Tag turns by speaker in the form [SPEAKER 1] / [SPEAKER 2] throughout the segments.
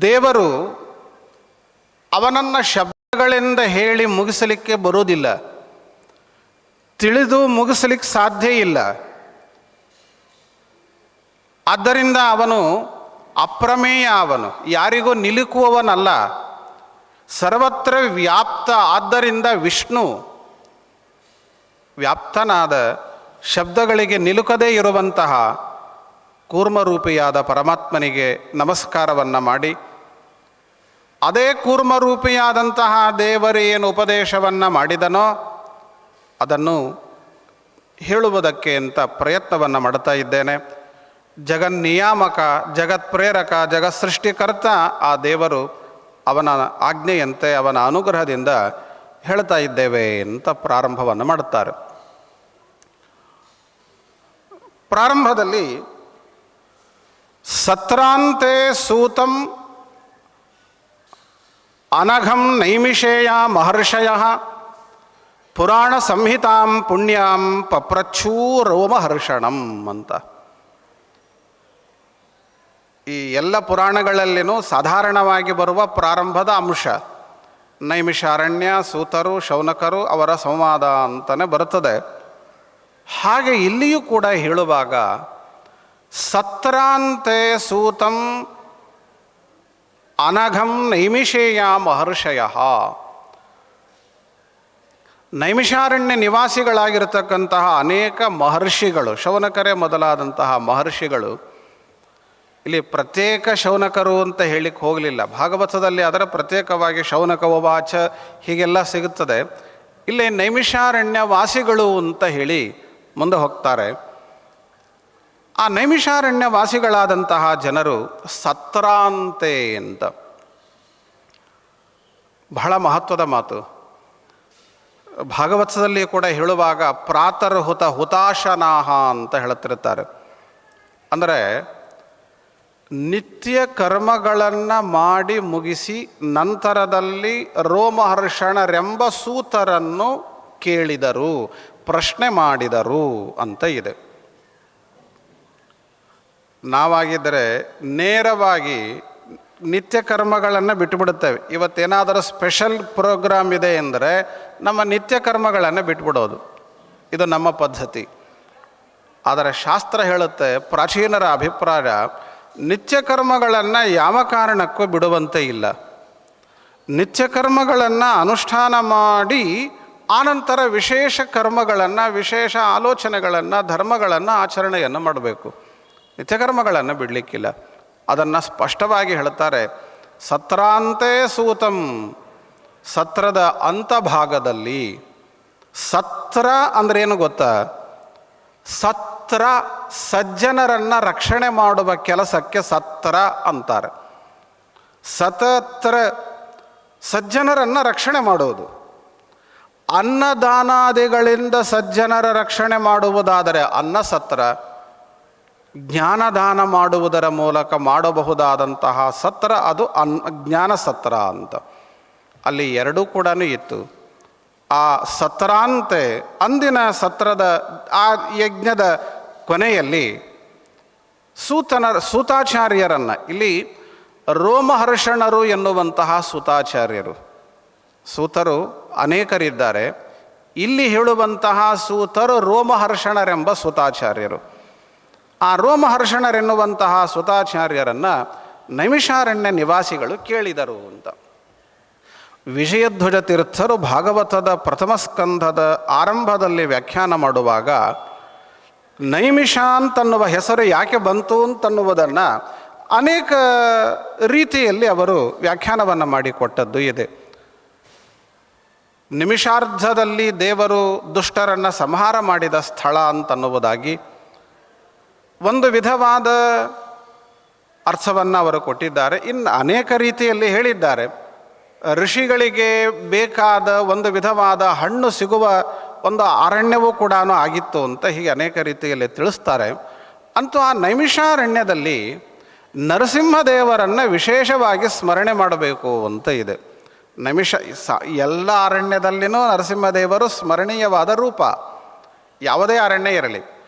[SPEAKER 1] ದೇವರು ಅವನನ್ನು ಶಬ್ದಗಳಿಂದ ಹೇಳಿ ಮುಗಿಸಲಿಕ್ಕೆ ಬರೋದಿಲ್ಲ ತಿಳಿದು ಮುಗಿಸಲಿಕ್ಕೆ ಸಾಧ್ಯ ಇಲ್ಲ. ಆದ್ದರಿಂದ ಅವನು ಅಪ್ರಮೇಯ ಅವನು, ಯಾರಿಗೂ ನಿಲುಕುವವನಲ್ಲ. ಸರ್ವತ್ರ ವ್ಯಾಪ್ತ, ಆದ್ದರಿಂದ ವಿಷ್ಣು ವ್ಯಾಪ್ತನಾದ ಶಬ್ದಗಳಿಗೆ ನಿಲುಕದೇ ಇರುವಂತಹ ಕೂರ್ಮರೂಪಿಯಾದ ಪರಮಾತ್ಮನಿಗೆ ನಮಸ್ಕಾರವನ್ನು ಮಾಡಿ, ಅದೇ ಕೂರ್ಮರೂಪಿಯಾದಂತಹ ದೇವರೇನು ಉಪದೇಶವನ್ನು ಮಾಡಿದನೋ ಅದನ್ನು ಹೇಳುವುದಕ್ಕೆ ಅಂತ ಪ್ರಯತ್ನವನ್ನು ಮಾಡ್ತಾ ಇದ್ದೇನೆ. ಜಗನ್ನಿಯಾಮಕ ಜಗತ್ಪ್ರೇರಕ ಜಗತ್ ಸೃಷ್ಟಿಕರ್ತ ಆ ದೇವರು ಅವನ ಆಜ್ಞೆಯಂತೆ, ಅವನ ಅನುಗ್ರಹದಿಂದ ಹೇಳ್ತಾ ಇದ್ದೇವೆ ಅಂತ ಪ್ರಾರಂಭವನ್ನು ಮಾಡುತ್ತಾರೆ ಪ್ರಾರಂಭದಲ್ಲಿ ಸತ್ರಾಂತೆ ಸೂತಂ ಅನಘಂ ನೈಮಿಷೇಯ ಮಹರ್ಷಯ ಪುರಾಣ ಸಂಹಿತಾಂ ಪುಣ್ಯಾಂ ಪಪ್ರಚ್ಛೂ ರೋಮಹರ್ಷಣಂ ಅಂತ. ಈ ಎಲ್ಲ ಪುರಾಣಗಳಲ್ಲಿನೂ ಸಾಧಾರಣವಾಗಿ ಬರುವ ಪ್ರಾರಂಭದ ಅಂಶ ನೈಮಿಷಾರಣ್ಯ, ಸೂತರು, ಶೌನಕರು ಅವರ ಸಂವಾದ ಅಂತಲೇ ಬರುತ್ತದೆ. ಹಾಗೆ ಇಲ್ಲಿಯೂ ಕೂಡ ಹೇಳುವಾಗ ಸತ್ರಾಂತೆ ಸೂತಂ ಅನಘಂ ನೈಮಿಷೇಯ ಮಹರ್ಷಯ. ನೈಮಿಷಾರಣ್ಯ ನಿವಾಸಿಗಳಾಗಿರತಕ್ಕಂತಹ ಅನೇಕ ಮಹರ್ಷಿಗಳು, ಶೌನಕರೇ ಮೊದಲಾದಂತಹ ಮಹರ್ಷಿಗಳು, ಇಲ್ಲಿ ಪ್ರತ್ಯೇಕ ಶೌನಕರು ಅಂತ ಹೇಳಿಕ್ಕೆ ಹೋಗಲಿಲ್ಲ. ಭಾಗವತದಲ್ಲಿ ಅದರ ಪ್ರತ್ಯೇಕವಾಗಿ ಶೌನಕ ಉವಾಚ ಹೀಗೆಲ್ಲ ಸಿಗುತ್ತದೆ. ಇಲ್ಲಿ ನೈಮಿಷಾರಣ್ಯ ವಾಸಿಗಳು ಅಂತ ಹೇಳಿ ಮುಂದೆ ಹೋಗ್ತಾರೆ. ಆ ನೈಮಿಷಾರಣ್ಯ ವಾಸಿಗಳಾದಂತಹ ಜನರು ಸತ್ರಾಂತೆ ಅಂತ. ಬಹಳ ಮಹತ್ವದ ಮಾತು. ಭಾಗವತದಲ್ಲಿ ಕೂಡ ಹೇಳುವಾಗ ಪ್ರಾತರ್ಹುತ ಹುತಾಶನಾಹ ಅಂತ ಹೇಳುತ್ತಿರುತ್ತಾರೆ. ಅಂದರೆ ನಿತ್ಯ ಕರ್ಮಗಳನ್ನು ಮಾಡಿ ಮುಗಿಸಿ ನಂತರದಲ್ಲಿ ರೋಮಹರ್ಷಣರೆಂಬ ಸೂತರನ್ನು ಕೇಳಿದರು, ಪ್ರಶ್ನೆ ಮಾಡಿದರು ಅಂತ ಇದೆ. ನಾವಾಗಿದ್ದರೆ ನೇರವಾಗಿ ನಿತ್ಯ ಕರ್ಮಗಳನ್ನು ಬಿಟ್ಟುಬಿಡುತ್ತೇವೆ ಇವತ್ತೇನಾದರೂ ಸ್ಪೆಷಲ್ ಪ್ರೋಗ್ರಾಮ್ ಇದೆ ಎಂದರೆ ನಮ್ಮ ನಿತ್ಯ ಕರ್ಮಗಳನ್ನು ಬಿಟ್ಬಿಡೋದು. ಇದು ನಮ್ಮ ಪದ್ಧತಿ. ಆದರೆ ಶಾಸ್ತ್ರ ಹೇಳುತ್ತೆ, ಪ್ರಾಚೀನರ ಅಭಿಪ್ರಾಯ, ನಿತ್ಯ ಕರ್ಮಗಳನ್ನು ಯಾವ ಕಾರಣಕ್ಕೂ ಬಿಡುವಂತೆ ಇಲ್ಲ. ನಿತ್ಯ ಕರ್ಮಗಳನ್ನು ಅನುಷ್ಠಾನ ಮಾಡಿ, ಆನಂತರ ವಿಶೇಷ ಕರ್ಮಗಳನ್ನು, ವಿಶೇಷ ಆಲೋಚನೆಗಳನ್ನು, ಧರ್ಮಗಳನ್ನು ಆಚರಣೆಯನ್ನು ಮಾಡಬೇಕು. ನಿತ್ಯಕರ್ಮಗಳನ್ನು ಬಿಡಲಿಕ್ಕಿಲ್ಲ. ಅದನ್ನು ಸ್ಪಷ್ಟವಾಗಿ ಹೇಳ್ತಾರೆ, ಸತ್ರಾಂತೆ ಸೂತಂ, ಸತ್ರದ ಅಂತಭಾಗದಲ್ಲಿ ಸತ್ರ ಅಂದ್ರೇನು ಗೊತ್ತಾ? ಸತ್ರ ಸಜ್ಜನರನ್ನು ರಕ್ಷಣೆ ಮಾಡುವ ಕೆಲಸಕ್ಕೆ ಸತ್ರ ಅಂತಾರೆ. ಸತತ್ರ ಸಜ್ಜನರನ್ನು ರಕ್ಷಣೆ ಮಾಡುವುದು ಅನ್ನದಾನಾದಿಗಳಿಂದ ಸಜ್ಜನರ ರಕ್ಷಣೆ ಮಾಡುವುದಾದರೆ ಅನ್ನ ಸತ್ರ ಜ್ಞಾನದಾನ ಮಾಡುವುದರ ಮೂಲಕ ಮಾಡಬಹುದಾದಂತಹ ಸತ್ರ ಅದು ಅನ್ ಜ್ಞಾನ ಸತ್ರ ಅಂತ. ಅಲ್ಲಿ ಎರಡೂ ಕೂಡ ಇತ್ತು. ಆ ಸತ್ರಾಂತೆ ಅಂದಿನ ಸತ್ರದ ಆ ಯಜ್ಞದ ಕೊನೆಯಲ್ಲಿ ಸೂತನ ಸೂತಾಚಾರ್ಯರನ್ನು ಇಲ್ಲಿ ರೋಮಹರ್ಷಣರು ಎನ್ನುವಂತಹ ಸೂತಾಚಾರ್ಯರು. ಸೂತರು ಅನೇಕರಿದ್ದಾರೆ. ಇಲ್ಲಿ ಹೇಳುವಂತಹ ಸೂತರು ರೋಮಹರ್ಷಣರೆಂಬ ಸೂತಾಚಾರ್ಯರು. ಆ ರೋಮಹರ್ಷಣರೆನ್ನುವಂತಹ ಸುತಾಚಾರ್ಯರನ್ನು ನೈಮಿಷಾರಣ್ಯ ನಿವಾಸಿಗಳು ಕೇಳಿದರು ಅಂತ. ವಿಜಯಧ್ವಜ ತೀರ್ಥರು ಭಾಗವತದ ಪ್ರಥಮ ಸ್ಕಂಧದ ಆರಂಭದಲ್ಲಿ ವ್ಯಾಖ್ಯಾನ ಮಾಡುವಾಗ ನೈಮಿಷ ಅಂತನ್ನುವ ಹೆಸರು ಯಾಕೆ ಬಂತು ಅಂತನ್ನುವುದನ್ನು ಅನೇಕ ರೀತಿಯಲ್ಲಿ ಅವರು ವ್ಯಾಖ್ಯಾನವನ್ನು ಮಾಡಿಕೊಟ್ಟದ್ದು ಇದೆ. ನಿಮಿಷಾರ್ಧದಲ್ಲಿ ದೇವರು ದುಷ್ಟರನ್ನು ಸಂಹಾರ ಮಾಡಿದ ಸ್ಥಳ ಅಂತನ್ನುವುದಾಗಿ ಒಂದು ವಿಧವಾದ ಅರ್ಥವನ್ನು ಅವರು ಕೊಟ್ಟಿದ್ದಾರೆ. ಇನ್ನು ಅನೇಕ ರೀತಿಯಲ್ಲಿ ಹೇಳಿದ್ದಾರೆ. ಋಷಿಗಳಿಗೆ ಬೇಕಾದ ಒಂದು ವಿಧವಾದ ಹಣ್ಣು ಸಿಗುವ ಒಂದು ಅರಣ್ಯವೂ ಕೂಡ ಆಗಿತ್ತು ಅಂತ ಹೀಗೆ ಅನೇಕ ರೀತಿಯಲ್ಲಿ ತಿಳಿಸ್ತಾರೆ. ಅಂತೂ ಆ ನೈಮಿಷಾರಣ್ಯದಲ್ಲಿ ನರಸಿಂಹದೇವರನ್ನು ವಿಶೇಷವಾಗಿ ಸ್ಮರಣೆ ಮಾಡಬೇಕು ಅಂತ ಇದೆ. ನೈಮಿಷ ಸ ಎಲ್ಲ ಅರಣ್ಯದಲ್ಲಿನೂ ನರಸಿಂಹದೇವರು ಸ್ಮರಣೀಯವಾದ ರೂಪ. ಯಾವುದೇ ಅರಣ್ಯ ಇರಲಿ.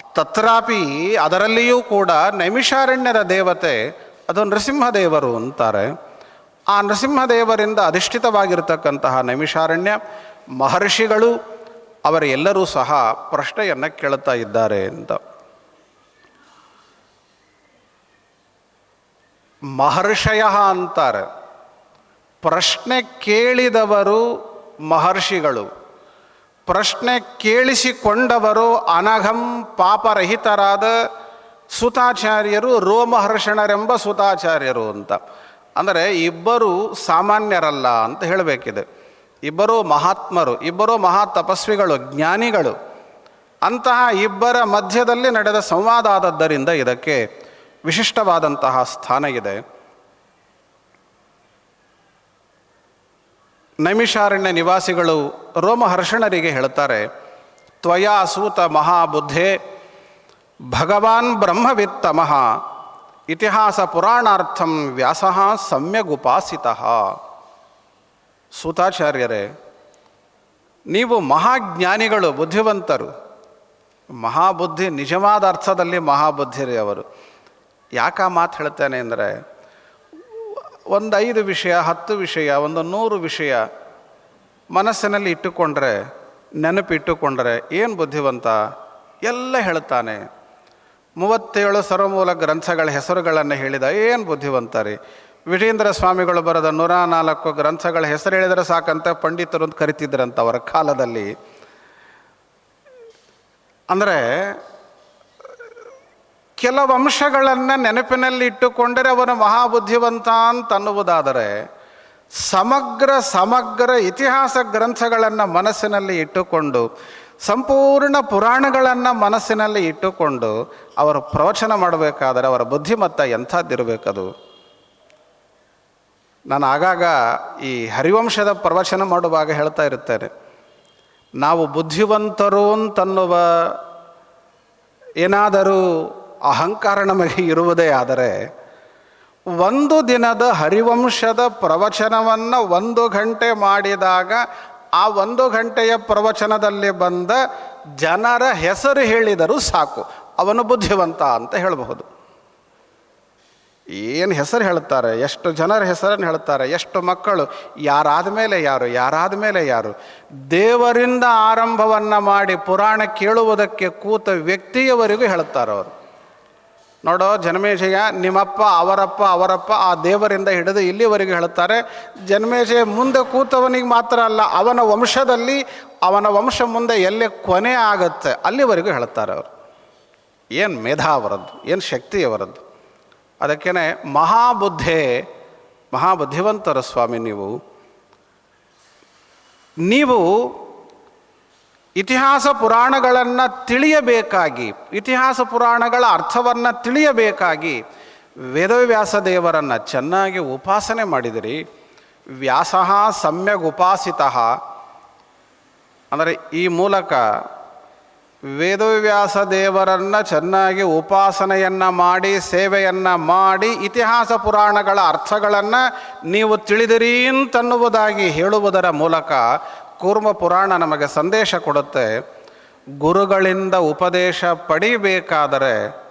[SPEAKER 1] ತತ್ರಾಪಿ ಅದರಲ್ಲಿಯೂ ಕೂಡ ನೈಮಿಷಾರಣ್ಯದ ದೇವತೆ, ಅದು ನೃಸಿಂಹದೇವರು ಅಂತಾರೆ. ಆ ನೃಸಿಂಹದೇವರಿಂದ ಅಧಿಷ್ಠಿತವಾಗಿರತಕ್ಕಂತಹ ನೈಮಿಷಾರಣ್ಯ, ಮಹರ್ಷಿಗಳು ಅವರೆಲ್ಲರೂ ಸಹ ಪ್ರಶ್ನೆಯನ್ನು ಕೇಳುತ್ತಾ ಇದ್ದಾರೆ ಅಂತ. ಮಹರ್ಷಯ ಅಂತಾರೆ, ಪ್ರಶ್ನೆ ಕೇಳಿದವರು ಮಹರ್ಷಿಗಳು. ಪ್ರಶ್ನೆ ಕೇಳಿಸಿಕೊಂಡವರು ಅನಘಂ ಪಾಪರಹಿತರಾದ ಸುತಾಚಾರ್ಯರು, ರೋಮಹರ್ಷಣರೆಂಬ ಸುತಾಚಾರ್ಯರು ಅಂತ. ಅಂದರೆ ಇಬ್ಬರು ಸಾಮಾನ್ಯರಲ್ಲ ಅಂತ ಹೇಳಬೇಕಿದೆ. ಇಬ್ಬರು ಮಹಾತ್ಮರು, ಇಬ್ಬರು ಮಹಾ ತಪಸ್ವಿಗಳು ಜ್ಞಾನಿಗಳು. ಅಂತಹ ಇಬ್ಬರ ಮಧ್ಯದಲ್ಲಿ ನಡೆದ ಸಂವಾದ ಆದದ್ದರಿಂದ ಇದಕ್ಕೆ ವಿಶಿಷ್ಟವಾದಂತಹ ಸ್ಥಾನ ಇದೆ. ನೈಮಿಷಾರಣ್ಯ ನಿವಾಸಿಗಳು ರೋಮಹರ್ಷಣರಿಗೆ ಹೇಳ್ತಾರೆ ತ್ವಯಾ ಸೂತ ಮಹಾಬುದ್ಧೆ, ಭಗವಾನ್ ಬ್ರಹ್ಮವಿತ್ತಮಃ, ಇತಿಹಾಸ ಪುರಾಣಾರ್ಥಂ ವ್ಯಾಸ ಸಮ್ಯಗುಪಾಸಿತ ಸೂತಾಚಾರ್ಯರೇ, ನೀವು ಮಹಾಜ್ಞಾನಿಗಳು, ಬುದ್ಧಿವಂತರು. ಮಹಾಬುದ್ಧಿ ನಿಜವಾದ ಅರ್ಥದಲ್ಲಿ ಮಹಾಬುದ್ಧಿರಿ ಅವರು. ಯಾಕೆ ಮಾತು ಹೇಳ್ತೇನೆ ಅಂದರೆ, ಒಂದು ಐದು ವಿಷಯ, ಹತ್ತು ವಿಷಯ, ಒಂದು ನೂರು ವಿಷಯ ಮನಸ್ಸಿನಲ್ಲಿ ಇಟ್ಟುಕೊಂಡ್ರೆ, ನೆನಪಿಟ್ಟುಕೊಂಡ್ರೆ ಏನು ಬುದ್ಧಿವಂತ? ಎಲ್ಲ ಹೇಳ್ತಾನೆ ಮೂವತ್ತೇಳು ಸರ್ವಮೂಲ ಗ್ರಂಥಗಳ ಹೆಸರುಗಳನ್ನು ಹೇಳಿದ ಏನು ಬುದ್ಧಿವಂತ ರೀ? ವಿಜೇಂದ್ರ ಸ್ವಾಮಿಗಳು ಬರೆದ ನೂರ ನಾಲ್ಕು ಗ್ರಂಥಗಳ ಹೆಸರು ಹೇಳಿದರೆ ಸಾಕಂತ ಪಂಡಿತರು ಅಂತ ಕರಿತಿದ್ರಂತ ಅವರ ಕಾಲದಲ್ಲಿ. ಅಂದರೆ ಕೆಲವು ಅಂಶಗಳನ್ನು ನೆನಪಿನಲ್ಲಿ ಇಟ್ಟುಕೊಂಡರೆ ಅವನು ಮಹಾಬುದ್ಧಿವಂತ ಅಂತ ಅನ್ನುವುದಾದರೆ ಸಮಗ್ರ ಸಮಗ್ರ ಇತಿಹಾಸ ಗ್ರಂಥಗಳನ್ನು ಮನಸ್ಸಿನಲ್ಲಿ ಇಟ್ಟುಕೊಂಡು, ಸಂಪೂರ್ಣ ಪುರಾಣಗಳನ್ನು ಮನಸ್ಸಿನಲ್ಲಿ ಇಟ್ಟುಕೊಂಡು ಅವರು ಪ್ರವಚನ ಮಾಡಬೇಕಾದರೆ ಅವರ ಬುದ್ಧಿಮತ್ತ ಎಂಥದ್ದಿರಬೇಕದು? ನಾನು ಆಗಾಗ ಈ ಹರಿವಂಶದ ಪ್ರವಚನ ಮಾಡುವಾಗ ಹೇಳ್ತಾ ಇರುತ್ತೇನೆ. ನಾವು ಬುದ್ಧಿವಂತರು ಅಂತನ್ನುವ ಏನಾದರೂ ಅಹಂಕಾರ ನಮಗೆ ಇರುವುದೇ ಆದರೆ ಒಂದು ದಿನದ ಹರಿವಂಶದ ಪ್ರವಚನವನ್ನು ಒಂದು ಗಂಟೆ ಮಾಡಿದಾಗ ಆ ಒಂದು ಗಂಟೆಯ ಪ್ರವಚನದಲ್ಲಿ ಬಂದ ಜನರ ಹೆಸರು ಹೇಳಿದರೂ ಸಾಕು. ಅವನು ಬುದ್ಧಿವಂತ ಅಂತ ಹೇಳಬಹುದು. ಏನು ಹೆಸರು ಹೇಳ್ತಾರೆ ಎಷ್ಟು ಜನರ ಹೆಸರನ್ನು ಹೇಳ್ತಾರೆ ಎಷ್ಟು ಮಕ್ಕಳು? ಯಾರಾದ ಮೇಲೆ ಯಾರು? ಯಾರಾದ ಮೇಲೆ ಯಾರು? ದೇವರಿಂದ ಆರಂಭವನ್ನು ಮಾಡಿ ಪುರಾಣ ಕೇಳುವುದಕ್ಕೆ ಕೂತ ವ್ಯಕ್ತಿಯವರೆಗೂ ಹೇಳ್ತಾರೆ ಅವರು. ನೋಡೋ ಜನ್ಮೇಶಯ ನಿಮ್ಮಪ್ಪ, ಅವರಪ್ಪ ಅವರಪ್ಪ ಆ ದೇವರಿಂದ ಹಿಡಿದು ಇಲ್ಲಿವರೆಗೂ ಹೇಳುತ್ತಾರೆ ಜನ್ಮೇಶಯ ಮುಂದೆ ಕೂತವನಿಗೆ ಮಾತ್ರ ಅಲ್ಲ, ಅವನ ವಂಶದಲ್ಲಿ, ಅವನ ವಂಶ ಮುಂದೆ ಎಲ್ಲೇ ಕೊನೆ ಆಗುತ್ತೆ, ಅಲ್ಲಿವರೆಗೂ ಹೇಳುತ್ತಾರೆ ಅವರು. ಏನು ಮೇಧಾ ಅವರದ್ದು, ಏನು ಶಕ್ತಿ ಅವರದ್ದು. ಅದಕ್ಕೇ ಮಹಾಬುದ್ಧೆ, ಮಹಾಬುದ್ಧಿವಂತರ ಸ್ವಾಮಿ ನೀವು. ನೀವು ಇತಿಹಾಸ ಪುರಾಣಗಳನ್ನು ತಿಳಿಯಬೇಕಾಗಿ, ಇತಿಹಾಸ ಪುರಾಣಗಳ ಅರ್ಥವನ್ನು ತಿಳಿಯಬೇಕಾಗಿ ವೇದವ್ಯಾಸ ದೇವರನ್ನು ಚೆನ್ನಾಗಿ ಉಪಾಸನೆ ಮಾಡಿದಿರಿ. ವ್ಯಾಸ ಸಮ್ಯಗ್ ಉಪಾಸಿತ. ಅಂದರೆ ಈ ಮೂಲಕ ವೇದವ್ಯಾಸ ದೇವರನ್ನು ಚೆನ್ನಾಗಿ ಉಪಾಸನೆಯನ್ನು ಮಾಡಿ, ಸೇವೆಯನ್ನು ಮಾಡಿ, ಇತಿಹಾಸ ಪುರಾಣಗಳ ಅರ್ಥಗಳನ್ನು ನೀವು ತಿಳಿದಿರಿ ಅಂತನ್ನುವುದಾಗಿ ಹೇಳುವುದರ ಮೂಲಕ ಕೂರ್ಮ ಪುರಾಣ ನಮಗೆ ಸಂದೇಶ ಕೊಡುತ್ತೆ, ಗುರುಗಳಿಂದ ಉಪದೇಶ ಪಡೆಯಬೇಕಾದರೆ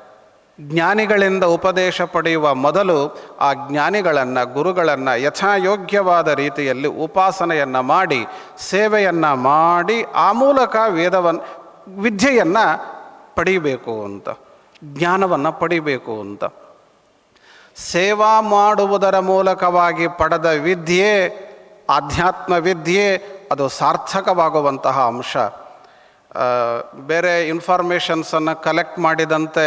[SPEAKER 1] ಜ್ಞಾನಿಗಳಿಂದ ಉಪದೇಶ ಪಡೆಯುವ ಮೊದಲು ಆ ಜ್ಞಾನಿಗಳನ್ನು, ಗುರುಗಳನ್ನು ಯಥಾಯೋಗ್ಯವಾದ ರೀತಿಯಲ್ಲಿ ಉಪಾಸನೆಯನ್ನು ಮಾಡಿ, ಸೇವೆಯನ್ನು ಮಾಡಿ ಆ ಮೂಲಕ ವೇದವನ್ನು ವಿದ್ಯೆಯನ್ನು ಪಡಿಬೇಕು ಅಂತ, ಜ್ಞಾನವನ್ನು ಪಡಿಬೇಕು ಅಂತ. ಸೇವಾ ಮಾಡುವುದರ ಮೂಲಕವಾಗಿ ಪಡೆದ ವಿದ್ಯೆ, ಆಧ್ಯಾತ್ಮ ವಿದ್ಯೆ ಅದು ಸಾರ್ಥಕವಾಗುವಂತಹ ಅಂಶ. ಬೇರೆ ಇನ್ಫಾರ್ಮೇಷನ್ಸನ್ನು ಕಲೆಕ್ಟ್ ಮಾಡಿದಂತೆ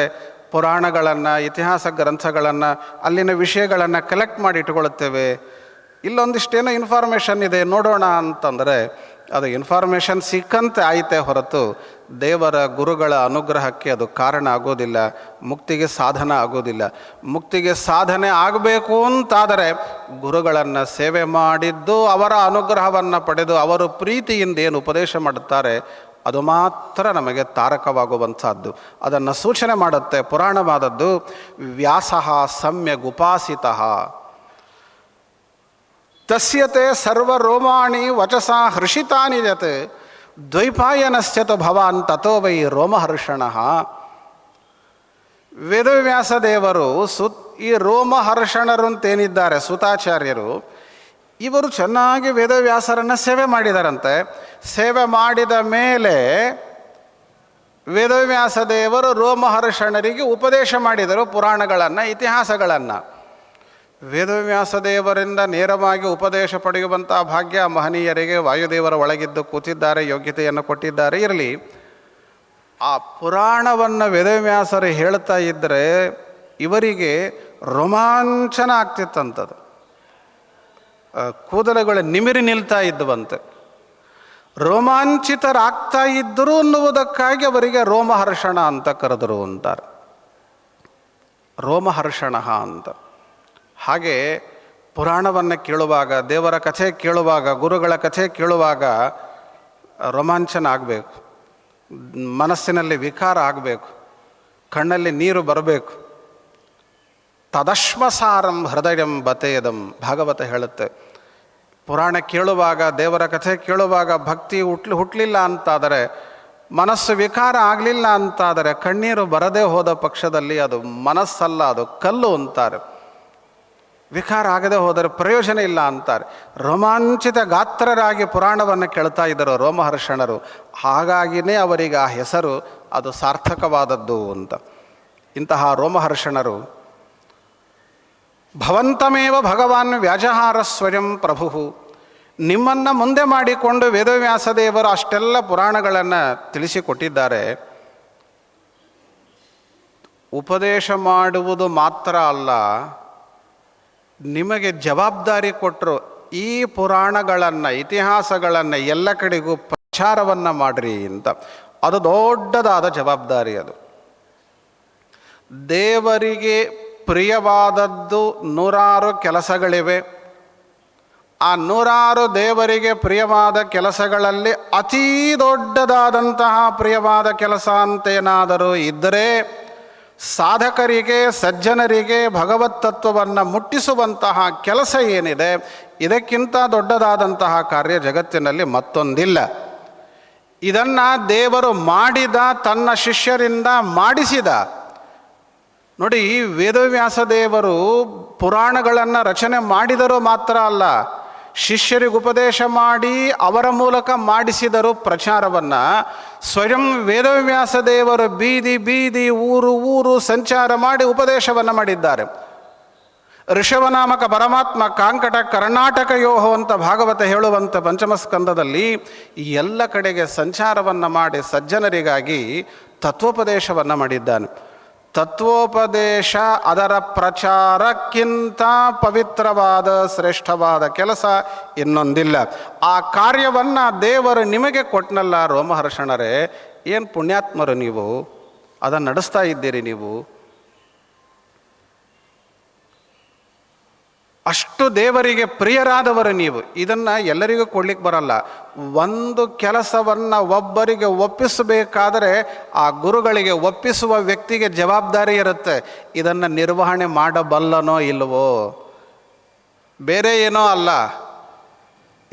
[SPEAKER 1] ಪುರಾಣಗಳನ್ನು, ಇತಿಹಾಸ ಗ್ರಂಥಗಳನ್ನು, ಅಲ್ಲಿನ ವಿಷಯಗಳನ್ನು ಕಲೆಕ್ಟ್ ಮಾಡಿ ಇಟ್ಕೊಳ್ತೇವೆ ಇಲ್ಲೊಂದಿಷ್ಟೇನೋ ಇನ್ಫಾರ್ಮೇಷನ್ ಇದೆ, ನೋಡೋಣ ಅಂತಂದರೆ ಅದು ಇನ್ಫಾರ್ಮೇಷನ್ ಸಿಕ್ಕಂತೆ ಆಯಿತೇ ಹೊರತು ದೇವರ ಗುರುಗಳ ಅನುಗ್ರಹಕ್ಕೆ ಅದು ಕಾರಣ ಆಗೋದಿಲ್ಲ, ಮುಕ್ತಿಗೆ ಸಾಧನ ಆಗೋದಿಲ್ಲ. ಮುಕ್ತಿಗೆ ಸಾಧನೆ ಆಗಬೇಕು ಅಂತಾದರೆ ಗುರುಗಳನ್ನು ಸೇವೆ ಮಾಡಿದ್ದು, ಅವರ ಅನುಗ್ರಹವನ್ನು ಪಡೆದು ಅವರು ಪ್ರೀತಿಯಿಂದ ಏನು ಉಪದೇಶ ಮಾಡುತ್ತಾರೆ, ಅದು ಮಾತ್ರ ನಮಗೆ ತಾರಕವಾಗುವಂಥದ್ದು. ಅದನ್ನು ಸೂಚನೆ ಮಾಡುತ್ತೆ ಪುರಾಣವಾದದ್ದು, ವ್ಯಾಸ ಸಮ್ಯಗ್ ಉಪಾಸಿತ. ತಸ್ಯತೆ ಸರ್ವರೋಮಾಣಿ ವಚಸ ಹರ್ಷಿತಾನಿ ಯತ್ ದ್ವೈಪಾಯನಶ್ಚತು ಭವಾನ್ ತಥೋ ವೈ ರೋಮಹರ್ಷಣ. ವೇದವ್ಯಾಸ ದೇವರು ಸುತ್ ಈ ರೋಮಹರ್ಷಣರು ಅಂತೇನಿದ್ದಾರೆ ಸುತಾಚಾರ್ಯರು, ಇವರು ಚೆನ್ನಾಗಿ ವೇದವ್ಯಾಸರನ್ನು ಸೇವೆ ಮಾಡಿದಾರಂತೆ. ಸೇವೆ ಮಾಡಿದ ಮೇಲೆ ವೇದವ್ಯಾಸ ದೇವರು ರೋಮಹರ್ಷಣರಿಗೆ ಉಪದೇಶ ಮಾಡಿದರು ಪುರಾಣಗಳನ್ನು, ಇತಿಹಾಸಗಳನ್ನು. ವೇದವ್ಯಾಸ ದೇವರಿಂದ ನೇರವಾಗಿ ಉಪದೇಶ ಪಡೆಯುವಂಥ ಭಾಗ್ಯ ಮಹನೀಯರಿಗೆ ವಾಯುದೇವರ ಒಳಗಿದ್ದು ಕೂತಿದ್ದಾರೆ, ಯೋಗ್ಯತೆಯನ್ನು ಕೊಟ್ಟಿದ್ದಾರೆ. ಇರಲಿ, ಆ ಪುರಾಣವನ್ನು ವೇದವ್ಯಾಸರು ಹೇಳ್ತಾ ಇದ್ದರೆ ಇವರಿಗೆ ರೋಮಾಂಚನ ಆಗ್ತಿತ್ತಂಥದ್ದು ಕೂದಲುಗಳು ನಿಮಿರಿ ನಿಲ್ತಾ ಇದ್ದವಂತೆ. ರೋಮಾಂಚಿತರಾಗ್ತಾ ಇದ್ದರು ಅನ್ನುವುದಕ್ಕಾಗಿ ಅವರಿಗೆ ರೋಮಹರ್ಷಣ ಅಂತ ಕರೆದರು ಅಂತಾರೆ. ರೋಮಹರ್ಷಣ ಅಂತ. ಹಾಗೆ ಪುರಾಣವನ್ನು ಕೇಳುವಾಗ, ದೇವರ ಕಥೆ ಕೇಳುವಾಗ, ಗುರುಗಳ ಕಥೆ ಕೇಳುವಾಗ ರೋಮಾಂಚನ ಆಗಬೇಕು. ಮನಸ್ಸಿನಲ್ಲಿ ವಿಕಾರ ಆಗಬೇಕು. ಕಣ್ಣಲ್ಲಿ ನೀರು ಬರಬೇಕು. ತದಶ್ಮಸಾರಂ ಹೃದಯಂ ಬತೆಯದಂ ಭಾಗವತ ಹೇಳುತ್ತೆ. ಪುರಾಣ ಕೇಳುವಾಗ, ದೇವರ ಕಥೆ ಕೇಳುವಾಗ ಭಕ್ತಿ ಹುಟ್ಲಿ ಹುಟ್ಟಲಿಲ್ಲ ಅಂತಾದರೆ, ಮನಸ್ಸು ವಿಕಾರ ಆಗಲಿಲ್ಲ ಅಂತಾದರೆ ಕಣ್ಣೀರು ಬರದೇ ಹೋದ ಪಕ್ಷದಲ್ಲಿ ಅದು ಮನಸ್ಸಲ್ಲ, ಅದು ಕಲ್ಲು ಅಂತಾರೆ. ವಿಕಾರ ಆಗದೆ ಹೋದರೆ ಪ್ರಯೋಜನ ಇಲ್ಲ ಅಂತಾರೆ. ರೋಮಾಂಚಿತ ಗಾತ್ರರಾಗಿ ಪುರಾಣವನ್ನು ಕೇಳ್ತಾ ಇದ್ದರು ರೋಮಹರ್ಷಣರು. ಹಾಗಾಗಿನೇ ಅವರಿಗೆ ಆ ಹೆಸರು ಅದು ಸಾರ್ಥಕವಾದದ್ದು ಅಂತ. ಇಂತಹ ರೋಮಹರ್ಷಣರು, ಭವಂತಮೇವ ಭಗವಾನ್ ವ್ಯಾಜಹಾರ ಸ್ವಯಂ ಪ್ರಭು ನಿಮ್ಮನ್ನು ಮುಂದೆ ಮಾಡಿಕೊಂಡು ವೇದವ್ಯಾಸದೇವರು ಅಷ್ಟೆಲ್ಲ ಪುರಾಣಗಳನ್ನು ತಿಳಿಸಿಕೊಟ್ಟಿದ್ದಾರೆ. ಉಪದೇಶ ಮಾಡುವುದು ಮಾತ್ರ ಅಲ್ಲ ನಿಮಗೆ ಜವಾಬ್ದಾರಿ ಕೊಟ್ಟರು ಈ ಪುರಾಣಗಳನ್ನು, ಇತಿಹಾಸಗಳನ್ನು ಎಲ್ಲ ಕಡೆಗೂ ಪ್ರಚಾರವನ್ನು ಮಾಡಿರಿ ಅಂತ. ಅದು ದೊಡ್ಡದಾದ ಜವಾಬ್ದಾರಿ ಅದು. ದೇವರಿಗೆ ಪ್ರಿಯವಾದದ್ದು ನೂರಾರು ಕೆಲಸಗಳಿವೆ. ಆ ನೂರಾರು ದೇವರಿಗೆ ಪ್ರಿಯವಾದ ಕೆಲಸಗಳಲ್ಲಿ ಅತೀ ದೊಡ್ಡದಾದಂತಹ ಪ್ರಿಯವಾದ ಕೆಲಸ ಅಂತೇನಾದರೂ ಇದ್ದರೆ ಸಾಧಕರಿಗೆ, ಸಜ್ಜನರಿಗೆ ಭಗವತ್ ತತ್ವವನ್ನು ಮುಟ್ಟಿಸುವಂತಹ ಕೆಲಸ ಏನಿದೆ, ಇದಕ್ಕಿಂತ ದೊಡ್ಡದಾದಂತಹ ಕಾರ್ಯ ಜಗತ್ತಿನಲ್ಲಿ ಮತ್ತೊಂದಿಲ್ಲ. ಇದನ್ನು ದೇವರು ಮಾಡಿದ, ತನ್ನ ಶಿಷ್ಯರಿಂದ ಮಾಡಿಸಿದ. ನೋಡಿ ವೇದವ್ಯಾಸ ದೇವರು ಪುರಾಣಗಳನ್ನು ರಚನೆ ಮಾಡಿದರು ಮಾತ್ರ ಅಲ್ಲ, ಶಿಷ್ಯರಿಗೆ ಉಪದೇಶ ಮಾಡಿ ಅವರ ಮೂಲಕ ಮಾಡಿಸಿದರು ಪ್ರಚಾರವನ್ನು ಸ್ವಯಂ ವೇದವ್ಯಾಸ ದೇವರು ಬೀದಿ ಬೀದಿ ಊರು ಊರು ಸಂಚಾರ ಮಾಡಿ ಉಪದೇಶವನ್ನು ಮಾಡಿದ್ದಾರೆ. ಋಷಭನಾಮಕ ಪರಮಾತ್ಮ ಕಾಂಕಟ ಕರ್ನಾಟಕ ಯೋಹೋ ಅಂತ ಭಾಗವತ ಹೇಳುವಂಥ ಪಂಚಮಸ್ಕಂದದಲ್ಲಿ ಎಲ್ಲ ಕಡೆಗೆ ಸಂಚಾರವನ್ನು ಮಾಡಿ ಸಜ್ಜನರಿಗಾಗಿ ತತ್ವೋಪದೇಶವನ್ನು ಮಾಡಿದ್ದಾನೆ. ತತ್ವೋಪದೇಶ ಅದರ ಪ್ರಚಾರಕ್ಕಿಂತ ಪವಿತ್ರವಾದ, ಶ್ರೇಷ್ಠವಾದ ಕೆಲಸ ಇನ್ನೊಂದಿಲ್ಲ. ಆ ಕಾರ್ಯವನ್ನು ದೇವರು ನಿಮಗೆ ಕೊಟ್ಟನಲ್ಲ ರೋಮಹರ್ಷಣರೇ, ಏನು ಪುಣ್ಯಾತ್ಮರು ನೀವು? ಅದನ್ನು ನಡೆಸ್ತಾ ಇದ್ದೀರಿ ನೀವು? ಅಷ್ಟು ದೇವರಿಗೆ ಪ್ರಿಯರಾದವರು ನೀವು. ಇದನ್ನು ಎಲ್ಲರಿಗೂ ಕೊಡ್ಲಿಕ್ಕೆ ಬರಲ್ಲ. ಒಂದು ಕೆಲಸವನ್ನು ಒಬ್ಬರಿಗೆ ಒಪ್ಪಿಸಬೇಕಾದರೆ ಆ ಗುರುಗಳಿಗೆ ಒಪ್ಪಿಸುವ ವ್ಯಕ್ತಿಗೆ ಜವಾಬ್ದಾರಿ ಇರುತ್ತೆ. ಇದನ್ನು ನಿರ್ವಹಣೆ ಮಾಡಬಲ್ಲನೋ ಇಲ್ಲವೋ ಬೇರೆ ಏನೋ ಅಲ್ಲ.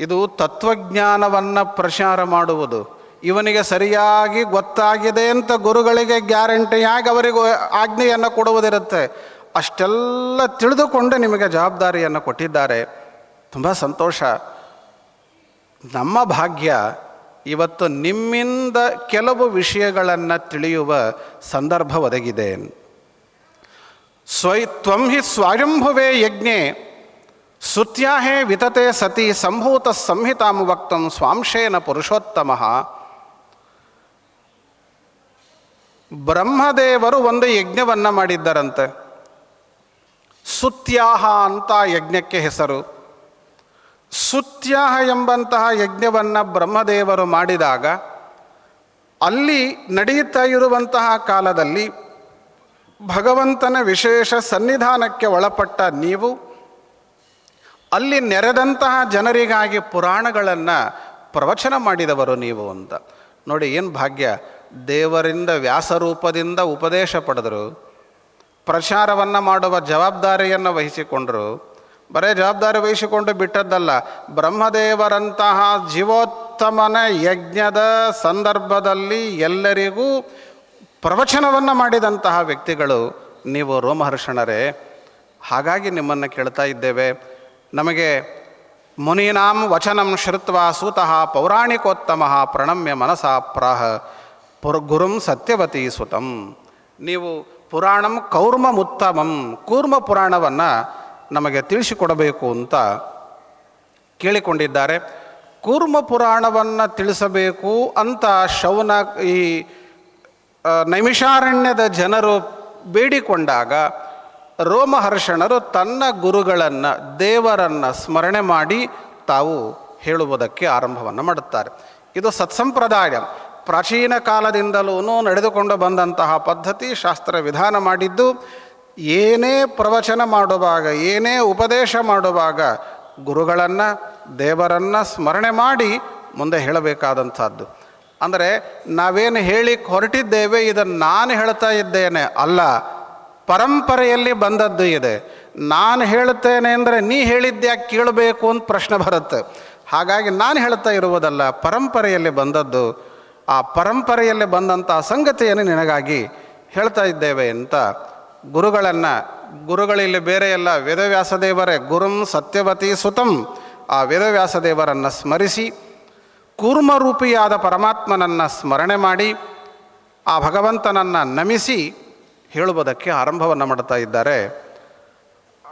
[SPEAKER 1] ಇದು ತತ್ವಜ್ಞಾನವನ್ನು ಪ್ರಚಾರ ಮಾಡುವುದು. ಇವನಿಗೆ ಸರಿಯಾಗಿ ಗೊತ್ತಾಗಿದೆ ಅಂತ ಗುರುಗಳಿಗೆ ಗ್ಯಾರಂಟಿಯಾಗಿ ಅವರಿಗೆ ಆಜ್ಞೆಯನ್ನು ಕೊಡುವುದಿರುತ್ತೆ? ಅಷ್ಟೆಲ್ಲ ತಿಳಿದುಕೊಂಡು ನಿಮಗೆ ಜವಾಬ್ದಾರಿಯನ್ನು ಕೊಟ್ಟಿದ್ದಾರೆ. ತುಂಬ ಸಂತೋಷ. ನಮ್ಮ ಭಾಗ್ಯ ಇವತ್ತು ನಿಮ್ಮಿಂದ ಕೆಲವು ವಿಷಯಗಳನ್ನು ತಿಳಿಯುವ ಸಂದರ್ಭ ಒದಗಿದೆ. ಸ್ವೈ ತ್ವಂ ಹಿ ಸ್ವಯಂಭುವೇ ಯಜ್ಞೆ, ಸುತ್ಯಾಹೇ ವಿತತೆ ಸತಿ ಸಂಭೂತ ಸಂಹಿತಾಂ ವಕ್ತಂ ಸ್ವಾಂಶೇನ ಪುರುಷೋತ್ತಮ. ಬ್ರಹ್ಮದೇವರು ಒಂದು ಯಜ್ಞವನ್ನು ಮಾಡಿದ್ದರಂತೆ. ಸುತ್ಯಾಹ ಅಂತ ಯಜ್ಞಕ್ಕೆ ಹೆಸರು. ಸುತ್ಯಾಹ ಎಂಬಂತಹ ಯಜ್ಞವನ್ನು ಬ್ರಹ್ಮದೇವರು ಮಾಡಿದಾಗ, ಅಲ್ಲಿ ನಡೆಯುತ್ತಾ ಇರುವಂತಹ ಕಾಲದಲ್ಲಿ ಭಗವಂತನ ವಿಶೇಷ ಸನ್ನಿಧಾನಕ್ಕೆ ಒಳಪಟ್ಟ ನೀವು, ಅಲ್ಲಿ ನೆರೆದಂತಹ ಜನರಿಗಾಗಿ ಪುರಾಣಗಳನ್ನು ಪ್ರವಚನ ಮಾಡಿದವರು ನೀವು ಅಂತ. ನೋಡಿ ಏನು ಭಾಗ್ಯ, ದೇವರಿಂದ ವ್ಯಾಸರೂಪದಿಂದ ಉಪದೇಶ ಪಡೆದರು. ಪ್ರಚಾರವನ್ನು ಮಾಡುವ ಜವಾಬ್ದಾರಿಯನ್ನು ವಹಿಸಿಕೊಂಡರು. ಬರೇ ಜವಾಬ್ದಾರಿ ವಹಿಸಿಕೊಂಡು ಬಿಟ್ಟದ್ದಲ್ಲ, ಬ್ರಹ್ಮದೇವರಂತಹ ಜೀವೋತ್ತಮನ ಯಜ್ಞದ ಸಂದರ್ಭದಲ್ಲಿ ಎಲ್ಲರಿಗೂ ಪ್ರವಚನವನ್ನು ಮಾಡಿದಂತಹ ವ್ಯಕ್ತಿಗಳು ನೀವು ರೋಮಹರ್ಷಣರೇ. ಹಾಗಾಗಿ ನಿಮ್ಮನ್ನು ಕೇಳ್ತಾ ಇದ್ದೇವೆ. ನಮಗೆ ಮುನೀನಾಂ ವಚನಂ ಶ್ರುತ್ವ ಸೂತಃ ಪೌರಾಣಿಕೋತ್ತಮ ಪ್ರಣಮ್ಯ ಮನಸಾ ಪ್ರಾಹ. ಪುರ್ ಗುರುಂ ಸತ್ಯವತಿ ಸುತಂ. ನೀವು ಪುರಾಣಂ ಕೌರ್ಮಮುತ್ತಮಂ. ಕೂರ್ಮ ಪುರಾಣವನ್ನು ನಮಗೆ ತಿಳಿಸಿಕೊಡಬೇಕು ಅಂತ ಕೇಳಿಕೊಂಡಿದ್ದಾರೆ. ಕೂರ್ಮ ಪುರಾಣವನ್ನು ತಿಳಿಸಬೇಕು ಅಂತ ಶೌನ ಈ ನೈಮಿಷಾರಣ್ಯದ ಜನರು ಬೇಡಿಕೊಂಡಾಗ ರೋಮಹರ್ಷಣರು ತನ್ನ ಗುರುಗಳನ್ನು, ದೇವರನ್ನು ಸ್ಮರಣೆ ಮಾಡಿ ತಾವು ಹೇಳುವುದಕ್ಕೆ ಆರಂಭವನ್ನು ಮಾಡುತ್ತಾರೆ. ಇದು ಸತ್ಸಂಪ್ರದಾಯ. ಪ್ರಾಚೀನ ಕಾಲದಿಂದಲೂ ನಡೆದುಕೊಂಡು ಬಂದಂತಹ ಪದ್ಧತಿ ಶಾಸ್ತ್ರ ವಿಧಾನ ಮಾಡಿದ್ದು, ಏನೇ ಪ್ರವಚನ ಮಾಡುವಾಗ, ಏನೇ ಉಪದೇಶ ಮಾಡುವಾಗ ಗುರುಗಳನ್ನು, ದೇವರನ್ನು ಸ್ಮರಣೆ ಮಾಡಿ ಮುಂದೆ ಹೇಳಬೇಕಾದಂಥದ್ದು. ಅಂದರೆ ನಾವೇನು ಹೇಳಿ ಹೊರಟಿದ್ದೇವೆ, ಇದನ್ನು ನಾನು ಹೇಳ್ತಾ ಇದ್ದೇನೆ ಅಲ್ಲ, ಪರಂಪರೆಯಲ್ಲಿ ಬಂದದ್ದು ಇದೆ. ನಾನು ಹೇಳ್ತೇನೆ ಅಂದರೆ ನೀ ಹೇಳಿದ್ಯಾಕೆ ಕೇಳಬೇಕು ಅಂತ ಪ್ರಶ್ನೆ ಬರುತ್ತೆ. ಹಾಗಾಗಿ ನಾನು ಹೇಳ್ತಾ ಇರುವುದಲ್ಲ, ಪರಂಪರೆಯಲ್ಲಿ ಬಂದದ್ದು ಆ ಪರಂಪರೆಯಲ್ಲಿ ಬಂದಂಥ ಸಂಗತಿಯನ್ನು ನಿನಗಾಗಿ ಹೇಳ್ತಾ ಇದ್ದೇವೆ ಅಂತ ಗುರುಗಳನ್ನು, ಗುರುಗಳಿಲ್ಲಿ ಬೇರೆ ಎಲ್ಲ ವೇದವ್ಯಾಸದೇವರೇ, ಗುರುಂ ಸತ್ಯವತಿ ಸುತಂ, ಆ ವೇದವ್ಯಾಸದೇವರನ್ನು ಸ್ಮರಿಸಿ, ಕೂರ್ಮರೂಪಿಯಾದ ಪರಮಾತ್ಮನನ್ನು ಸ್ಮರಣೆ ಮಾಡಿ, ಆ ಭಗವಂತನನ್ನು ನಮಿಸಿ ಹೇಳುವುದಕ್ಕೆ ಆರಂಭವನ್ನು ಮಾಡ್ತಾ ಇದ್ದಾರೆ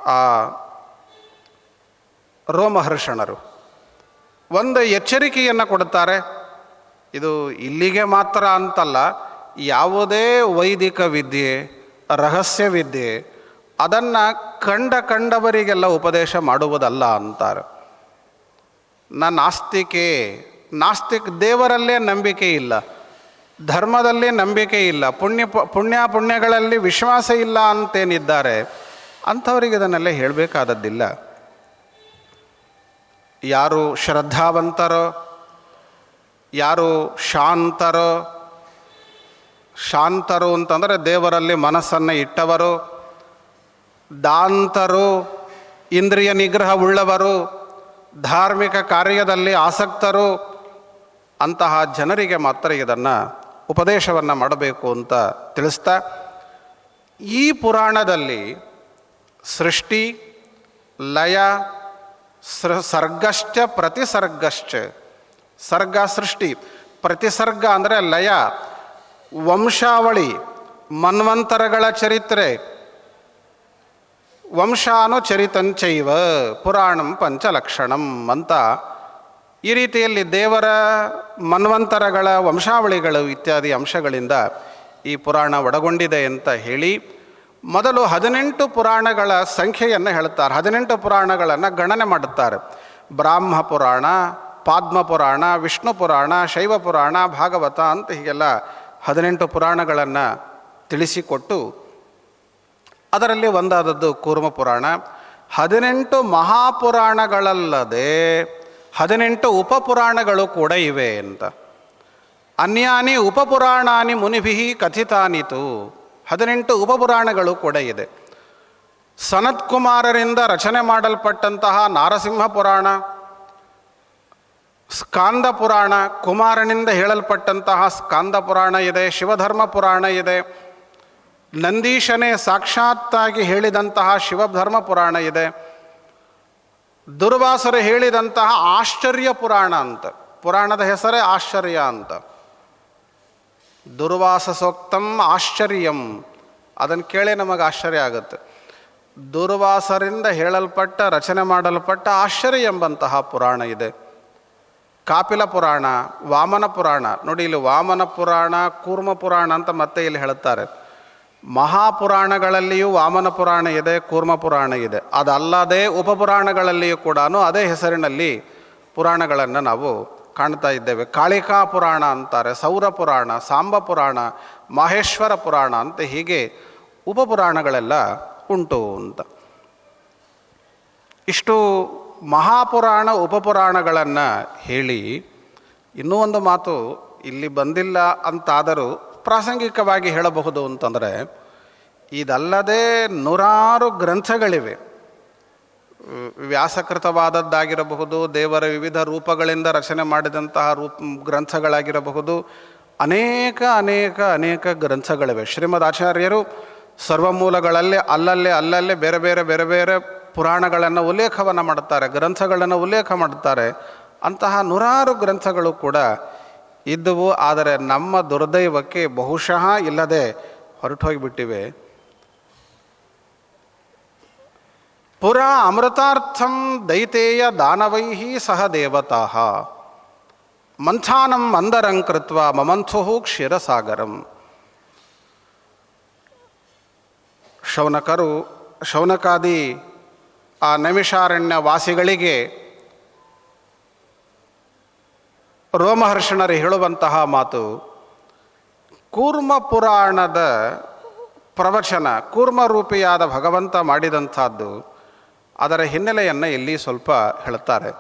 [SPEAKER 1] ಆ ರೋಮಹರ್ಷಣರು. ಒಂದು ಎಚ್ಚರಿಕೆಯನ್ನು ಕೊಡುತ್ತಾರೆ ಇದು ಇಲ್ಲಿಗೆ ಮಾತ್ರ ಅಂತಲ್ಲ, ಯಾವುದೇ ವೈದಿಕ ವಿದ್ಯೆ, ರಹಸ್ಯ ವಿದ್ಯೆ, ಅದನ್ನು ಕಂಡ ಕಂಡವರಿಗೆಲ್ಲ ಉಪದೇಶ ಮಾಡುವುದಲ್ಲ ಅಂತಾರೆ. ನಾ ನಾಸ್ತಿಕೆ, ನಾಸ್ತಿಕ್ ದೇವರಲ್ಲೇ ನಂಬಿಕೆ ಇಲ್ಲ, ಧರ್ಮದಲ್ಲಿ ನಂಬಿಕೆ ಇಲ್ಲ, ಪುಣ್ಯ ಪುಣ್ಯ ಪುಣ್ಯಗಳಲ್ಲಿ ವಿಶ್ವಾಸ ಇಲ್ಲ ಅಂತೇನಿದ್ದಾರೆ, ಅಂಥವರಿಗೆ ಇದನ್ನೆಲ್ಲ ಹೇಳಬೇಕಾದದ್ದಿಲ್ಲ. ಯಾರು ಶ್ರದ್ಧಾವಂತರೋ ಯಾರು ಶಾಂತರು? ಶಾಂತರು ಅಂತಂದರೆ ದೇವರಲ್ಲಿ ಮನಸ್ಸನ್ನು ಇಟ್ಟವರು. ದಾಂತರು, ಇಂದ್ರಿಯ ನಿಗ್ರಹ ಉಳ್ಳವರು ಧಾರ್ಮಿಕ ಕಾರ್ಯದಲ್ಲಿ ಆಸಕ್ತರು ಅಂತಹ ಜನರಿಗೆ ಮಾತ್ರ ಇದನ್ನು ಉಪದೇಶವನ್ನು ಮಾಡಬೇಕು ಅಂತ ತಿಳಿಸ್ತಾ, ಈ ಪುರಾಣದಲ್ಲಿ ಸೃಷ್ಟಿ, ಲಯ, ಸೃ, ಸರ್ಗಶ್ಚ, ಪ್ರತಿಸರ್ಗಶ್ಚ ಸರ್ಗ ಸೃಷ್ಟಿ, ಪ್ರತಿಸರ್ಗ ಅಂದರೆ ಲಯ, ವಂಶಾವಳಿ, ಮನ್ವಂತರಗಳ ಚರಿತ್ರೆ. ವಂಶಾನು ಚರಿತಂಚೈವ, ಪುರಾಣಂ ಪಂಚಲಕ್ಷಣಂ ಅಂತ. ಈ ರೀತಿಯಲ್ಲಿ ದೇವರ ಮನ್ವಂತರಗಳ ವಂಶಾವಳಿಗಳು ಇತ್ಯಾದಿ ಅಂಶಗಳಿಂದ ಈ ಪುರಾಣ ಒಡಗೊಂಡಿದೆ ಅಂತ ಹೇಳಿ, ಮೊದಲು ಹದಿನೆಂಟು ಪುರಾಣಗಳ ಸಂಖ್ಯೆಯನ್ನು ಹೇಳ್ತಾರೆ. ಹದಿನೆಂಟು ಪುರಾಣಗಳನ್ನು ಗಣನೆ ಮಾಡುತ್ತಾರೆ. ಬ್ರಾಹ್ಮ ಪುರಾಣ ಪಾದ್ಮ ಪುರಾಣ ವಿಷ್ಣು ಪುರಾಣ ಶೈವ ಪುರಾಣ ಭಾಗವತ ಅಂತ ಹೀಗೆಲ್ಲ ಹದಿನೆಂಟು ಪುರಾಣಗಳನ್ನು ತಿಳಿಸಿಕೊಟ್ಟು ಅದರಲ್ಲಿ ಒಂದಾದದ್ದು ಕೂರ್ಮ ಪುರಾಣ ಹದಿನೆಂಟು ಮಹಾಪುರಾಣಗಳಲ್ಲದೆ ಹದಿನೆಂಟು ಉಪಪುರಾಣಗಳು ಕೂಡ ಇವೆ ಅಂತ. ಅನ್ಯಾನಿ ಉಪಪುರಾಣಾನಿ ಮುನಿಭಿ ಕಥಿತಾನಿತು. ಹದಿನೆಂಟು ಉಪಪುರಾಣಗಳು ಕೂಡ ಇದೆ. ಸನತ್ ಕುಮಾರರಿಂದ ರಚನೆ ಮಾಡಲ್ಪಟ್ಟಂತಹ ನಾರಸಿಂಹ ಪುರಾಣ ಸ್ಕಾಂದ ಪುರಾಣ ಕುಮಾರನಿಂದ ಹೇಳಲ್ಪಟ್ಟಂತಹ ಸ್ಕಾಂದ ಪುರಾಣ ಇದೆ ಶಿವಧರ್ಮ ಪುರಾಣ ಇದೆ. ನಂದೀಶನೇ ಸಾಕ್ಷಾತ್ತಾಗಿ ಹೇಳಿದಂತಹ ಶಿವಧರ್ಮ ಪುರಾಣ ಇದೆ. ದುರ್ವಾಸರು ಹೇಳಿದಂತಹ ಆಶ್ಚರ್ಯ ಪುರಾಣ ಅಂತ, ಪುರಾಣದ ಹೆಸರೇ ಆಶ್ಚರ್ಯ ಅಂತ. ದುರ್ವಾಸ ಸೋಕ್ತಂ ಆಶ್ಚರ್ಯಂ ಅದನ್ನು ಕೇಳಿ ನಮಗೆ ಆಶ್ಚರ್ಯ ಆಗುತ್ತೆ. ದುರ್ವಾಸರಿಂದ ಹೇಳಲ್ಪಟ್ಟ, ರಚನೆ ಮಾಡಲ್ಪಟ್ಟ ಆಶ್ಚರ್ಯ ಎಂಬಂತಹ ಪುರಾಣ ಇದೆ. ಕಾಪಿಲ ಪುರಾಣ, ವಾಮನ ಪುರಾಣ. ನೋಡಿ, ಇಲ್ಲಿ ವಾಮನ ಪುರಾಣ, ಕೂರ್ಮ ಪುರಾಣ ಅಂತ ಮತ್ತೆ ಇಲ್ಲಿ ಹೇಳುತ್ತಾರೆ. ಮಹಾಪುರಾಣಗಳಲ್ಲಿಯೂ ವಾಮನ ಪುರಾಣ ಇದೆ, ಕೂರ್ಮ ಪುರಾಣ ಇದೆ. ಅದಲ್ಲದೆ ಉಪಪುರಾಣಗಳಲ್ಲಿಯೂ ಕೂಡ ಅದೇ ಹೆಸರಿನಲ್ಲಿ ಪುರಾಣಗಳನ್ನು ನಾವು ಕಾಣ್ತಾ ಇದ್ದೇವೆ. ಕಾಳಿಕಾ ಪುರಾಣ ಅಂತಾರೆ, ಸೌರ ಪುರಾಣ, ಸಾಂಬ ಪುರಾಣ, ಮಹೇಶ್ವರ ಪುರಾಣ ಅಂತ ಹೀಗೆ ಉಪಪುರಾಣಗಳೆಲ್ಲ ಉಂಟು ಅಂತ. ಇಷ್ಟು ಮಹಾಪುರಾಣ, ಉಪಪುರಾಣಗಳನ್ನು ಹೇಳಿ ಇನ್ನೂ ಒಂದು ಮಾತು ಇಲ್ಲಿ ಬಂದಿಲ್ಲ ಅಂತಾದರೂ ಪ್ರಾಸಂಗಿಕವಾಗಿ ಹೇಳಬಹುದು ಅಂತಂದರೆ, ಇದಲ್ಲದೆ ನೂರಾರು ಗ್ರಂಥಗಳಿವೆ. ವ್ಯಾಸಕೃತವಾದದ್ದಾಗಿರಬಹುದು, ದೇವರ ವಿವಿಧ ರೂಪಗಳಿಂದ ರಚನೆ ಮಾಡಿದಂತಹ ರೂಪ, ಗ್ರಂಥಗಳಾಗಿರಬಹುದು, ಅನೇಕ ಅನೇಕ ಅನೇಕ ಗ್ರಂಥಗಳಿವೆ. ಶ್ರೀಮದ್ ಆಚಾರ್ಯರು ಸರ್ವಮೂಲಗಳಲ್ಲಿ, ಅಲ್ಲಲ್ಲೇ ಅಲ್ಲಲ್ಲೇ, ಬೇರೆ ಬೇರೆ ಬೇರೆ ಬೇರೆ ಪುರಾಣಗಳನ್ನು ಉಲ್ಲೇಖವನ್ನು ಮಾಡುತ್ತಾರೆ, ಗ್ರಂಥಗಳನ್ನು ಉಲ್ಲೇಖ ಮಾಡುತ್ತಾರೆ. ಅಂತಹ ನೂರಾರು ಗ್ರಂಥಗಳು ಕೂಡ ಇದ್ದವು, ಆದರೆ ನಮ್ಮ ದುರ್ದೈವಕ್ಕೆ ಬಹುಶಃ ಇಲ್ಲದೆ ಹೊರಟೋಗಿಬಿಟ್ಟಿವೆ. ಪುರ ಅಮೃತಾರ್ಥಂ ದೈತೇಯ ದಾನವೈಹಿ ಸಹ ದೇವತಾ. ಮಂಥಾನಂ ಮಂದರಂ ಕೃತ್ವ ಮಮಂಥು ಕ್ಷೀರಸಾಗರಂ. ಶೌನಕರು, ಶೌನಕಾದಿ ಆ ನಮಿಷಾರಣ್ಯ ವಾಸಿಗಳಿಗೆ ರೋಮಹರ್ಷಣರು ಹೇಳುವಂತಹ ಮಾತು, ಕೂರ್ಮ ಪುರಾಣದ ಪ್ರವಚನ ಕೂರ್ಮರೂಪಿಯಾದ ಭಗವಂತ ಮಾಡಿದಂಥದ್ದು, ಅದರ ಹಿನ್ನೆಲೆಯನ್ನು ಇಲ್ಲಿ ಸ್ವಲ್ಪ ಹೇಳುತ್ತಾರೆ.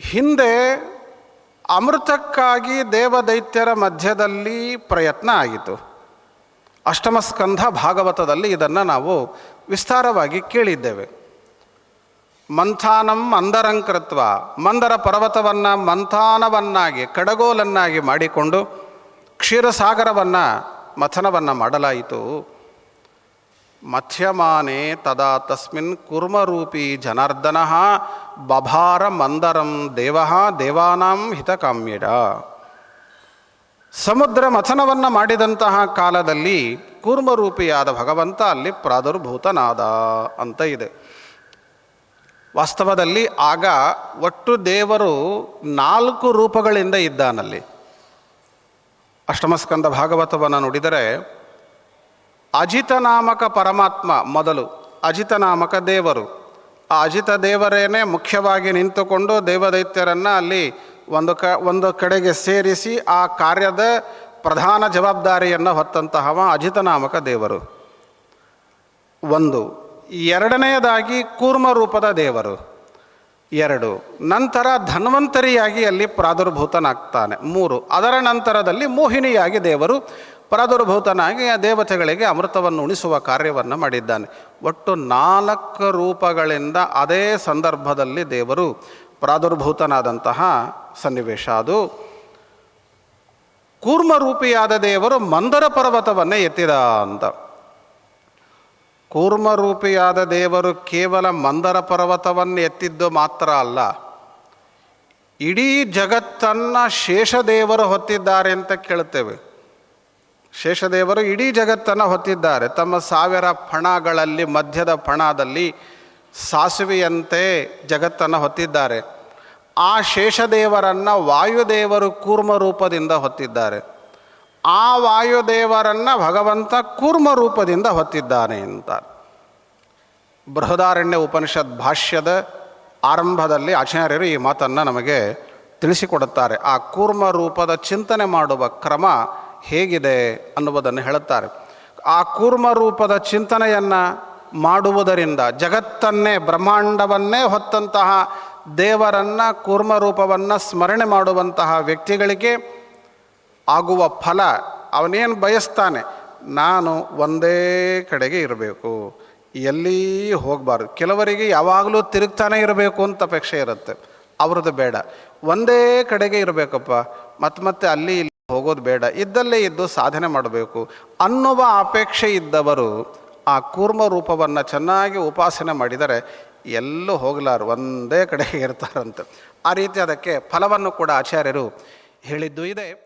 [SPEAKER 1] ಹಿಂದೆ ಅಮೃತಕ್ಕಾಗಿ ದೇವದೈತ್ಯರ ಮಧ್ಯದಲ್ಲಿ ಪ್ರಯತ್ನ ಆಯಿತು ಅಷ್ಟಮಸ್ಕಂಧ ಭಾಗವತದಲ್ಲಿ ಇದನ್ನು ನಾವು ವಿಸ್ತಾರವಾಗಿ ಕೇಳಿದ್ದೇವೆ. ಮಂಥಾನಂ ಮಂದರಂಕೃತ್ವ ಮಂದರ ಪರ್ವತವನ್ನು ಮಂಥಾನವನ್ನಾಗಿ, ಕಡಗೋಲನ್ನಾಗಿ ಮಾಡಿಕೊಂಡು ಕ್ಷೀರಸಾಗರವನ್ನು ಮಥನವನ್ನು ಮಾಡಲಾಯಿತು. ಮಥ್ಯಮಾನೆ ತದಾ ತಸ್ಮಿನ್ ಕುರ್ಮರೂಪಿ ಜನಾರ್ದನ ಬಭಾರ ಮಂದರಂ ದೇವ ದೇವಾನಾಂ ಹಿತಕಾಮ್ಯಡ ಸಮುದ್ರ ಮಥನವನ್ನು ಮಾಡಿದಂತಹ ಕಾಲದಲ್ಲಿ ಕೂರ್ಮರೂಪಿಯಾದ ಭಗವಂತ ಅಲ್ಲಿ ಪ್ರಾದುರ್ಭೂತನಾದ ಅಂತ ಇದೆ. ವಾಸ್ತವದಲ್ಲಿ ಆಗ ಒಟ್ಟು ದೇವರು ನಾಲ್ಕು ರೂಪಗಳಿಂದ ಇದ್ದಾನಲ್ಲಿ. ಅಷ್ಟಮಸ್ಕಂದ ಭಾಗವತವನ್ನು ನುಡಿದರೆ ಅಜಿತನಾಮಕ ಪರಮಾತ್ಮ ಮೊದಲು ಅಜಿತನಾಮಕ ದೇವರು. ಆ ಅಜಿತ ದೇವರೇನೆ ಮುಖ್ಯವಾಗಿ ನಿಂತುಕೊಂಡು ದೇವದೈತ್ಯರನ್ನು ಅಲ್ಲಿ ಒಂದು ಕ, ಒಂದು ಕಡೆಗೆ ಸೇರಿಸಿ ಆ ಕಾರ್ಯದ ಪ್ರಧಾನ ಜವಾಬ್ದಾರಿಯನ್ನು ಹೊತ್ತಂತಹವ ಅಜಿತನಾಮಕ ದೇವರು. ಒಂದು, ಎರಡನೆಯದಾಗಿ ಕೂರ್ಮ ರೂಪದ ದೇವರು. ಎರಡು, ನಂತರ ಧನ್ವಂತರಿಯಾಗಿ ಅಲ್ಲಿ ಪ್ರಾದುರ್ಭೂತನಾಗ್ತಾನೆ. ಮೂರು, ಅದರ ನಂತರದಲ್ಲಿ ಮೋಹಿನಿಯಾಗಿ ದೇವರು ಪ್ರಾದುರ್ಭೂತನಾಗಿ ಆ ದೇವತೆಗಳಿಗೆ ಅಮೃತವನ್ನು ಉಣಿಸುವ ಕಾರ್ಯವನ್ನು ಮಾಡಿದ್ದಾನೆ. ಒಟ್ಟು ನಾಲ್ಕು ರೂಪಗಳಿಂದ ಅದೇ ಸಂದರ್ಭದಲ್ಲಿ ದೇವರು ಪ್ರಾದುರ್ಭೂತನಾದಂತಹ ಸನ್ನಿವೇಶ ಅದು. ಕೂರ್ಮರೂಪಿಯಾದ ದೇವರು ಮಂದರ ಪರ್ವತವನ್ನೇ ಎತ್ತಿದ ಅಂತ. ಕೂರ್ಮರೂಪಿಯಾದ ದೇವರು ಕೇವಲ ಮಂದರ ಪರ್ವತವನ್ನು ಎತ್ತಿದ್ದು ಮಾತ್ರ ಅಲ್ಲ. ಇಡೀ ಜಗತ್ತನ್ನು ಶೇಷದೇವರು ಹೊತ್ತಿದ್ದಾರೆ ಅಂತ ಕೇಳುತ್ತೇವೆ. ಶೇಷದೇವರು ಇಡೀ ಜಗತ್ತನ್ನು ಹೊತ್ತಿದ್ದಾರೆ. ತಮ್ಮ ಸಾವಿರ ಫಣಗಳಲ್ಲಿ, ಮಧ್ಯದ ಫಣದಲ್ಲಿ ಸಾಸುವೆಯಂತೆ ಜಗತ್ತನ್ನು ಹೊತ್ತಿದ್ದಾರೆ. ಆ ಶೇಷದೇವರನ್ನು ವಾಯುದೇವರು ಕೂರ್ಮ ರೂಪದಿಂದ ಹೊತ್ತಿದ್ದಾರೆ. ಆ ವಾಯುದೇವರನ್ನು ಭಗವಂತ ಕೂರ್ಮ ರೂಪದಿಂದ ಹೊತ್ತಿದ್ದಾನೆ ಅಂತ ಬೃಹದಾರಣ್ಯ ಉಪನಿಷತ್ ಭಾಷ್ಯದ ಆರಂಭದಲ್ಲಿ ಆಚಾರ್ಯರು ಈ ಮಾತನ್ನು ನಮಗೆ ತಿಳಿಸಿಕೊಡುತ್ತಾರೆ. ಆ ಕೂರ್ಮ ರೂಪದ ಚಿಂತನೆ ಮಾಡುವ ಕ್ರಮ ಹೇಗಿದೆ ಅನ್ನುವುದನ್ನು ಹೇಳುತ್ತಾರೆ. ಆ ಕೂರ್ಮ ರೂಪದ ಚಿಂತನೆಯನ್ನು ಮಾಡುವುದರಿಂದ ಜಗತ್ತನ್ನೇ ಬ್ರಹ್ಮಾಂಡವನ್ನೇ ಹೊತ್ತಂತಹ ದೇವರನ್ನು, ಕೂರ್ಮರೂಪವನ್ನು ಸ್ಮರಣೆ ಮಾಡುವಂತಹ ವ್ಯಕ್ತಿಗಳಿಗೆ ಆಗುವ ಫಲ, ಅವನೇನು ಬಯಸ್ತಾನೆ, ನಾನು ಒಂದೇ ಕಡೆಗೆ ಇರಬೇಕು. ಎಲ್ಲಿ ಹೋಗಬಾರ್ದು. ಕೆಲವರಿಗೆ ಯಾವಾಗಲೂ ತಿರುಗ್ತಾನೆ ಇರಬೇಕು ಅಂತ ಅಪೇಕ್ಷೆ ಇರುತ್ತೆ. ಅವ್ರದ್ದು ಬೇಡ. ಒಂದೇ ಕಡೆಗೆ ಇರಬೇಕಪ್ಪ. ಮತ್ತೆ ಮತ್ತೆ ಅಲ್ಲಿ ಇಲ್ಲಿ ಹೋಗೋದು ಬೇಡ. ಇದ್ದಲ್ಲೇ ಇದ್ದು ಸಾಧನೆ ಮಾಡಬೇಕು. ಅನ್ನುವ ಅಪೇಕ್ಷೆ ಇದ್ದವರು ಆ ಕೂರ್ಮ ರೂಪವನ್ನು ಚೆನ್ನಾಗಿ ಉಪಾಸನೆ ಮಾಡಿದರೆ ಎಲ್ಲೂ ಹೋಗಲಾರು ಒಂದೇ ಕಡೆಗೆ ಇರ್ತಾರಂತೆ. ಆ ರೀತಿ ಅದಕ್ಕೆ ಫಲವನ್ನು ಕೂಡ ಆಚಾರ್ಯರು ಹೇಳಿದ್ದು ಇದೆ.